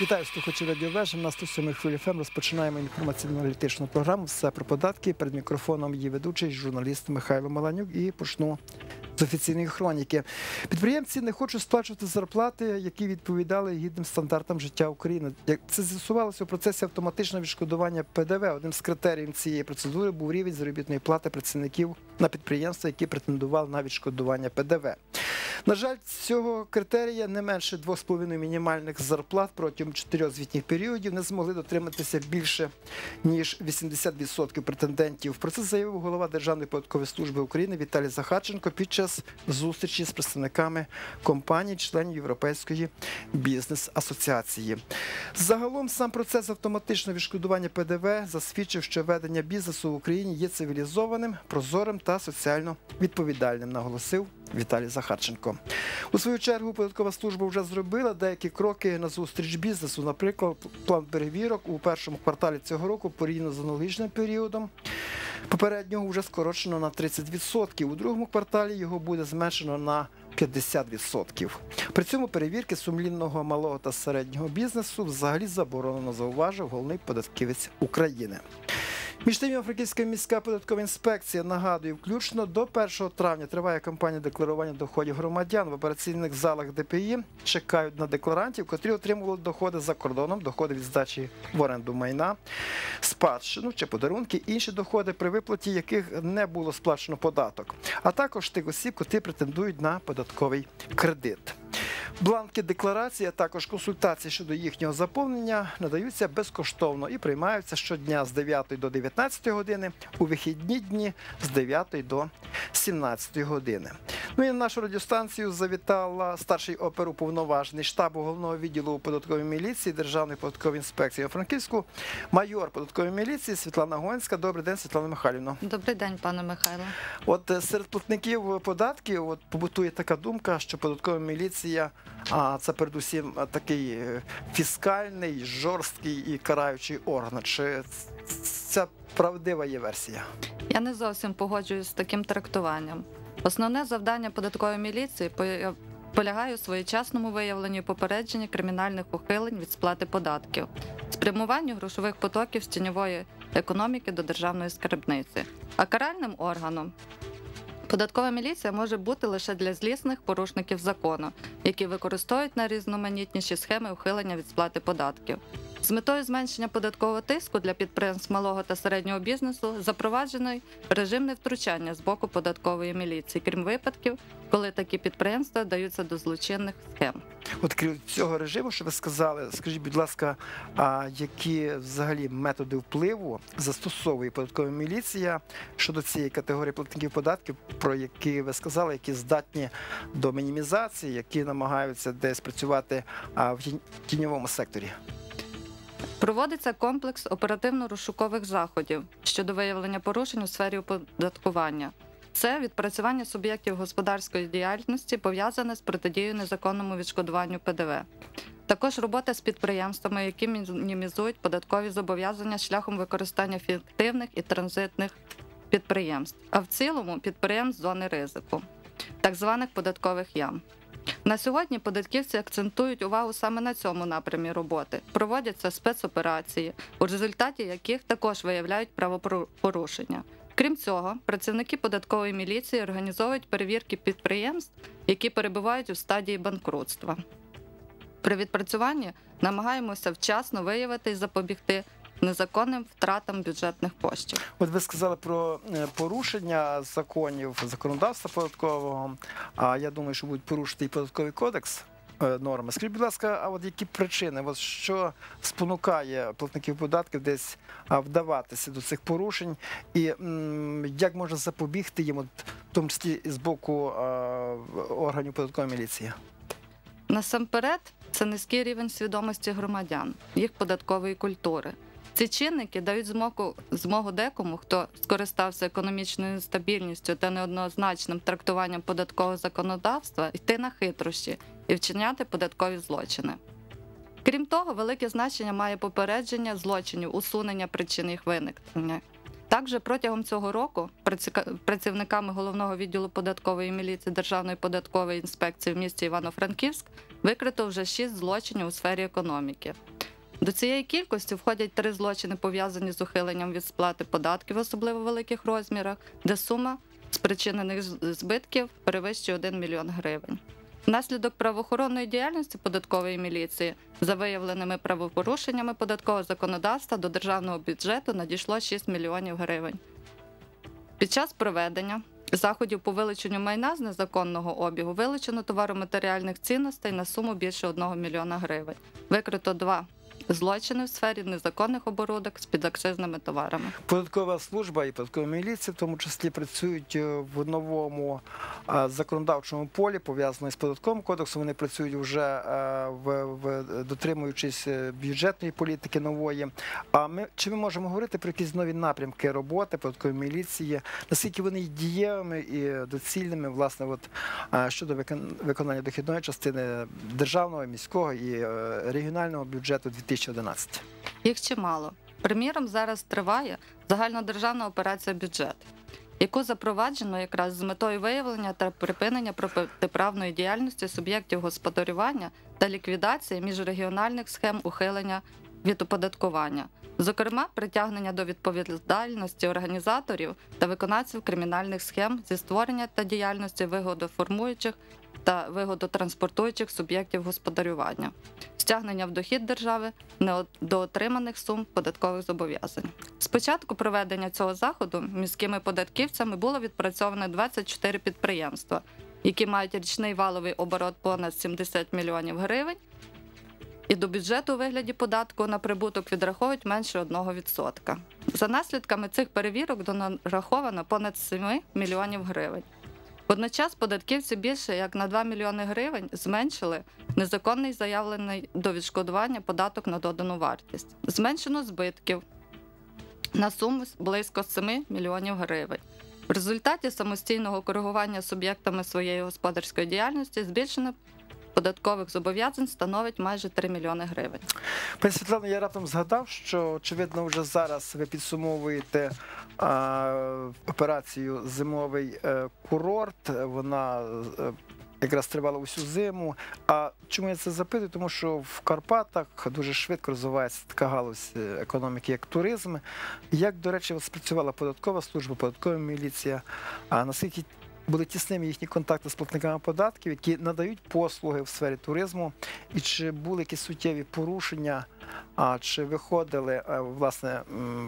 Вітаю слухачі радіовежі. На 107 хвилі ФМ розпочинаємо інформаційно-аналітичну програму. Все про податки. Перед мікрофоном її ведучий журналіст Михайло Маланюк і почну з офіційної хроніки. Підприємці не хочуть сплачувати зарплати, які відповідали гідним стандартам життя України. Як це з'ясувалося у процесі автоматичного відшкодування ПДВ. Одним з критеріїв цієї процедури був рівень заробітної плати працівників на підприємства, які претендували на відшкодування ПДВ. На жаль, цього критерія не менше 2,5 мінімальних зарплат протягом чотирьох звітніх періодів не змогли дотриматися більше ніж 80% претендентів. Про це заявив голова Державної податкової служби України Віталій Захарченко під час зустрічі з представниками компаній, членів Європейської бізнес-асоціації. Загалом сам процес автоматичного відшкодування ПДВ засвідчив, що ведення бізнесу в Україні є цивілізованим, прозорим та соціально відповідальним, наголосив Віталій Захарченко. У свою чергу податкова служба вже зробила деякі кроки на зустріч бізнесу. Наприклад, план перевірок у першому кварталі цього року порівняно з аналогічним періодом. Попереднього вже скорочено на 30%. У другому кварталі його буде зменшено на 50%. При цьому перевірки сумлінного малого та середнього бізнесу взагалі заборонено, зауважив головний податківець України. Між тим, Франківська міська податкова інспекція нагадує, включно до 1 травня триває кампанія декларування доходів громадян в операційних залах ДПІ. Чекають на декларантів, котрі отримували доходи за кордоном, доходи від здачі в оренду майна, спадщину чи подарунки, інші доходи, при виплаті яких не було сплачено податок, а також тих осіб, котрі претендують на податковий кредит. Бланки декларації, а також консультації щодо їхнього заповнення надаються безкоштовно і приймаються щодня з 9 до 19 години, у вихідні дні з 9 до 17 години. Ну і на нашу радіостанцію завітала старший оперуповноважений штабу головного відділу податкової міліції Державної податкової інспекції у Франківську, майор податкової міліції Світлана Гонська. Добрий день, Світлана Михайлівна. Добрий день, пане Михайло. От е, серед платників податків от побутує така думка, що податкова міліція, а це передусім такий е, фіскальний, жорсткий і караючий орган. Чи ця правдива є версія? Я не зовсім погоджуюсь з таким трактуванням. Основне завдання податкової міліції полягає у своєчасному виявленні і попередженні кримінальних ухилень від сплати податків, спрямуванню грошових потоків з тіньової економіки до державної скарбниці. А каральним органом податкова міліція може бути лише для злісних порушників закону, які використовують найрізноманітніші схеми ухилення від сплати податків. З метою зменшення податкового тиску для підприємств малого та середнього бізнесу запроваджений режим невтручання з боку податкової міліції, крім випадків, коли такі підприємства даються до злочинних схем. От крім цього режиму, що ви сказали, скажіть, будь ласка, а які взагалі методи впливу застосовує податкова міліція щодо цієї категорії платників податків, про які ви сказали, які здатні до мінімізації, які намагаються десь працювати в тінь- тіньовому секторі? Проводиться комплекс оперативно-розшукових заходів щодо виявлення порушень у сфері оподаткування. Це відпрацювання суб'єктів господарської діяльності пов'язане з протидією незаконному відшкодуванню ПДВ. Також робота з підприємствами, які мінімізують податкові зобов'язання шляхом використання фіктивних і транзитних підприємств, а в цілому підприємств зони ризику, так званих податкових ям. На сьогодні податківці акцентують увагу саме на цьому напрямі роботи. Проводяться спецоперації, у результаті яких також виявляють правопорушення. Крім цього, працівники податкової міліції організовують перевірки підприємств, які перебувають у стадії банкрутства. При відпрацюванні намагаємося вчасно виявити і запобігти незаконним втратам бюджетних коштів. От ви сказали про е, порушення законів законодавства податкового. А я думаю, що будуть порушити і податковий кодекс. е, Норми. Скажіть, будь ласка, а от які причини? От що спонукає платників податків десь вдаватися до цих порушень, і м, як можна запобігти їм, от, в тому числі з боку а, органів податкової міліції? Насамперед, це низький рівень свідомості громадян, їх податкової культури. Ці чинники дають змогу, змогу декому, хто скористався економічною нестабільністю та неоднозначним трактуванням податкового законодавства, йти на хитрощі і вчиняти податкові злочини. Крім того, велике значення має попередження злочинів, усунення причин їх виникнення. Також протягом цього року працівниками головного відділу податкової міліції Державної податкової інспекції в місті Івано-Франківськ викрито вже шість злочинів у сфері економіки. До цієї кількості входять три злочини, пов'язані з ухиленням від сплати податків в особливо великих розмірах, де сума спричинених збитків перевищує 1 мільйон гривень. Внаслідок правоохоронної діяльності податкової міліції за виявленими правопорушеннями податкового законодавства до державного бюджету надійшло 6 мільйонів гривень. Під час проведення заходів по вилученню майна з незаконного обігу вилучено товароматеріальних цінностей на суму більше 1 мільйона гривень. Викрито два злочини в сфері незаконних оборудок з підакцизними товарами. Податкова служба і податкова міліція, в тому числі, працюють е, в новому е, законодавчому полі, пов'язаному з податковим кодексом. Вони працюють вже е, в, в дотримуючись бюджетної політики нової. А ми чи ми можемо говорити про якісь нові напрямки роботи податкової міліції? Наскільки вони є дієвими і доцільними, власне, от щодо викон- виконання дохідної частини державного, міського і регіонального бюджету 2011? Їх чимало. Приміром, зараз триває загальнодержавна операція бюджет, яку запроваджено якраз з метою виявлення та припинення протиправної діяльності суб'єктів господарювання та ліквідації міжрегіональних схем ухилення від оподаткування, зокрема, притягнення до відповідальності організаторів та виконавців кримінальних схем зі створення та діяльності вигодоформуючих та вигодотранспортуючих суб'єктів господарювання стягнення в дохід держави недоотриманих сум податкових зобов'язань. Спочатку проведення цього заходу міськими податківцями було відпрацьовано 24 підприємства, які мають річний валовий оборот понад 70 мільйонів гривень. І до бюджету у вигляді податку на прибуток відраховують менше 1%. За наслідками цих перевірок донараховано понад 7 мільйонів гривень. Водночас податківці більше як на 2 мільйони гривень зменшили незаконний заявлений до відшкодування податок на додану вартість. Зменшено збитків на суму близько 7 мільйонів гривень. В результаті самостійного коригування суб'єктами своєї господарської діяльності збільшено податкових зобов'язань становить майже 3 мільйони гривень. Пані Світлано, я раптом згадав, що очевидно вже зараз ви підсумовуєте а, операцію Зимовий е, курорт. Вона е, якраз тривала усю зиму. А чому я це запитую? Тому що в Карпатах дуже швидко розвивається така галузь е, економіки, як туризм. Як, до речі, спрацювала податкова служба, податкова міліція, а наскільки були тісними їхні контакти з платниками податків, які надають послуги в сфері туризму, і чи були якісь суттєві порушення, а чи виходили е, власне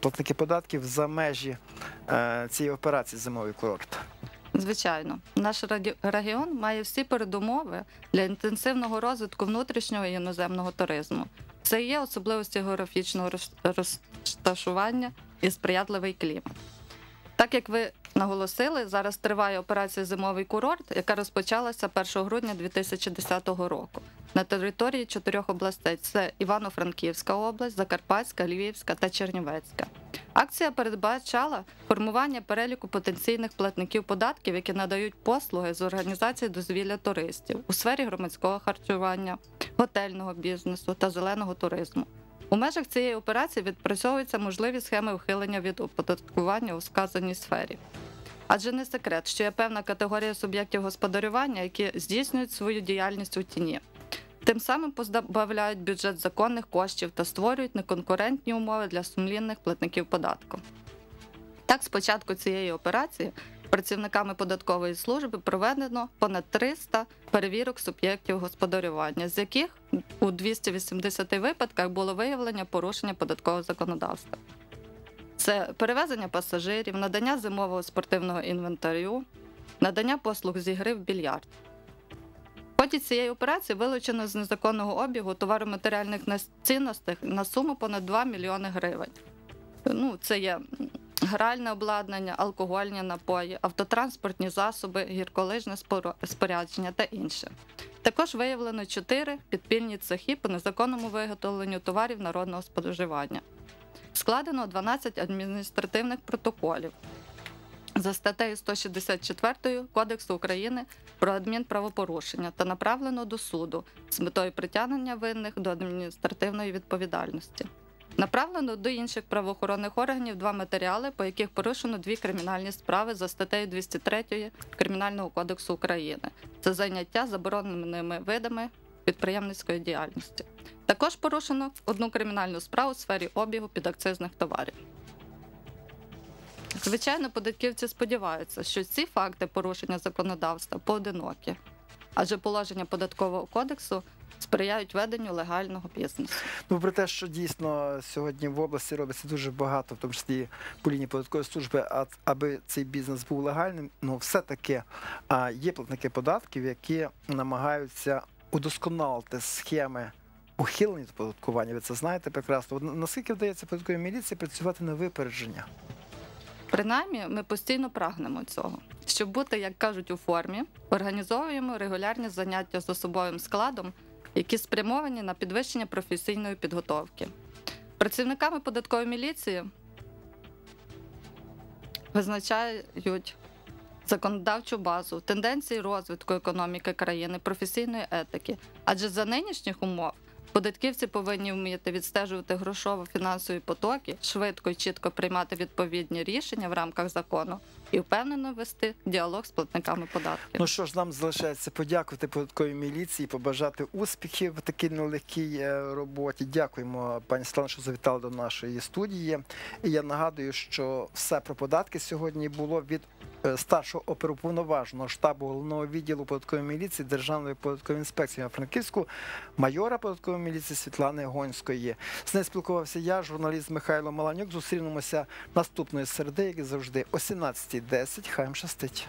платники податків за межі е, цієї операції зимовий курорт? Звичайно, наш регіон має всі передумови для інтенсивного розвитку внутрішнього і іноземного туризму. Це є особливості географічного розташування і сприятливий клімат. Так як ви наголосили, зараз триває операція Зимовий курорт, яка розпочалася 1 грудня 2010 року на території чотирьох областей: це Івано-Франківська область, Закарпатська, Львівська та Чернівецька. Акція передбачала формування переліку потенційних платників податків, які надають послуги з організації дозвілля туристів у сфері громадського харчування, готельного бізнесу та зеленого туризму. У межах цієї операції відпрацьовуються можливі схеми ухилення від оподаткування у сказаній сфері. Адже не секрет, що є певна категорія суб'єктів господарювання, які здійснюють свою діяльність у тіні. Тим самим позбавляють бюджет законних коштів та створюють неконкурентні умови для сумлінних платників податку. Так, з початку цієї операції працівниками податкової служби проведено понад 300 перевірок суб'єктів господарювання, з яких у 280 випадках було виявлення порушення податкового законодавства. Це перевезення пасажирів, надання зимового спортивного інвентарю, надання послуг зі гри в більярд. В ході цієї операції вилучено з незаконного обігу товароматеріальних цінностей на суму понад 2 мільйони гривень. Ну, це є гральне обладнання, алкогольні напої, автотранспортні засоби, гірколижне спорядження та інше. Також виявлено чотири підпільні цехи по незаконному виготовленню товарів народного споживання. Складено 12 адміністративних протоколів за статтею 164 Кодексу України про адмінправопорушення та направлено до суду з метою притягнення винних до адміністративної відповідальності. Направлено до інших правоохоронних органів два матеріали, по яких порушено дві кримінальні справи за статтею 203 Кримінального кодексу України. Це заняття забороненими видами підприємницької діяльності. Також порушено одну кримінальну справу у сфері обігу підакцизних товарів. Звичайно, податківці сподіваються, що ці факти порушення законодавства поодинокі, адже положення податкового кодексу сприяють веденню легального бізнесу. Ну, про те, що дійсно сьогодні в області робиться дуже багато, в тому числі по лінії податкової служби, аби цей бізнес був легальним, ну все-таки є платники податків, які намагаються удосконалити схеми ухилення від податкування. Ви це знаєте прекрасно. Наскільки вдається податковій міліції працювати на випередження? Принаймні, ми постійно прагнемо цього. Щоб бути, як кажуть, у формі, організовуємо регулярні заняття з особовим складом, які спрямовані на підвищення професійної підготовки. Працівниками податкової міліції визначають законодавчу базу, тенденції розвитку економіки країни, професійної етики. Адже за нинішніх умов податківці повинні вміти відстежувати грошово-фінансові потоки, швидко і чітко приймати відповідні рішення в рамках закону і впевнено вести діалог з платниками податків. Ну що ж, нам залишається подякувати податковій міліції, побажати успіхів в такій нелегкій е, роботі. Дякуємо, пані Світлано, що завітали до нашої студії. І я нагадую, що все про податки сьогодні було від е, старшого оперуповноваженого штабу головного відділу податкової міліції Державної податкової інспекції Франківську, майора податкової міліції Світлани Гонської. З нею спілкувався я, журналіст Михайло Маланюк. Зустрінемося наступної середи, як завжди, о 17.10. Хай їм щастить.